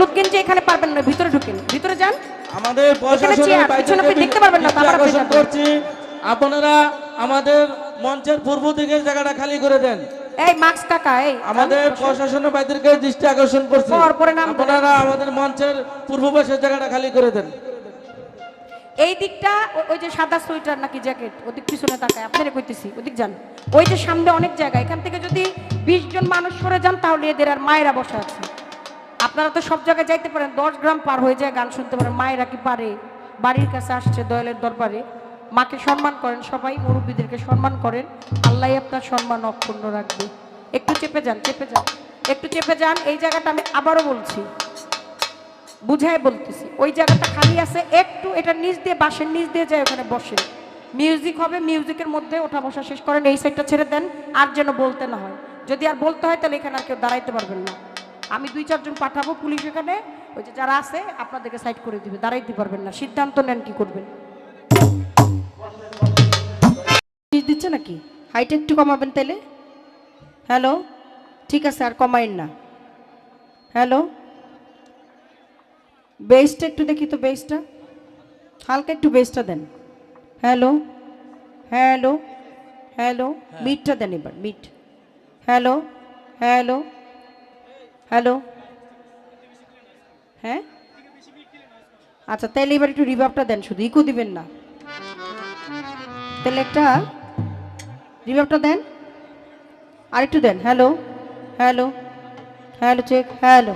হলুদ গেঞ্জি এখানে পারবেন না ভিতরে ঢুকেন ভিতরে যান। আমাদের দেখতে পারবেন না। করছি। আপনারা আমাদের মঞ্চের পূর্ব দিকের জায়গাটা খালি করে দেন। এই মাস্ক কাকা এই আমাদের প্রশাসনের বাইরেকে দৃষ্টি আকর্ষণ করছি। আপনারা আমাদের মঞ্চের পূর্ব পাশের জায়গাটা খালি করে দেন। এই দিকটা ওই যে সাদা সোয়েটার নাকি জ্যাকেট ওদিক পিছনে তাকায় আপনারা কইতেছি ওদিক যান। ওই যে সামনে অনেক জায়গা এখান থেকে যদি বিশ জন মানুষ সরে যান তাহলে এদের আর মায়েরা বসে আছে। আপনারা তো সব জায়গায় যাইতে পারেন, দশ গ্রাম পার হয়ে যায় গান শুনতে পারেন, মায়েরা কি পারে? বাড়ির কাছে আসছে দয়ালের দরবারে, মাকে সম্মান করেন সবাই, মুরব্বীদেরকে সম্মান করেন আল্লাহ আপনার সম্মান অক্ষুণ্ণ রাখবে। একটু চেপে যান চেপে যান, একটু চেপে যান, এই জায়গাটা আমি আবারও বলছি। বুঝাই বলতেছি, ওই জায়গাটা খালি আছে, একটু এটা নিচ দিয়ে বাসের নিচ দিয়ে যায়, ওখানে বসেন। মিউজিক হবে, মিউজিকের মধ্যে ওঠা বসা শেষ করেন, এই সাইডটা ছেড়ে দেন, আর যেন বলতে না হয়। যদি আর বলতে হয়, তাহলে এখানে আর কেউ দাঁড়াইতে পারবেন না। আমি দুই চারজন পাঠাবো পুলিশ এখানে। ওই যে যারা আছে আপনাদেরকে সাইড করে দিবে। দাঁড়াইতে পারবেন না। সিদ্ধান্ত নেন কি করবেন। দিচ্ছে নাকি? হাইট একটু কমাবেন তাইলে। হ্যালো ঠিক আছে আর কমাইন না। হ্যালো বেসটা একটু দেখি তো বেসটা হালকা একটু বেসটা দেন। হ্যালো হ্যালো হ্যালো মিটটা দেন এবার মিট হ্যালো হ্যালো হ্যালো? হ্যাঁ? আচ্ছা তাহলে এবার একটু রিভাবটা দেন শুধু ইকো দিবেন না। তাহলে একটা রিভাবটা দেন। আর একটু দেন, hello? Hello? Hello check hello?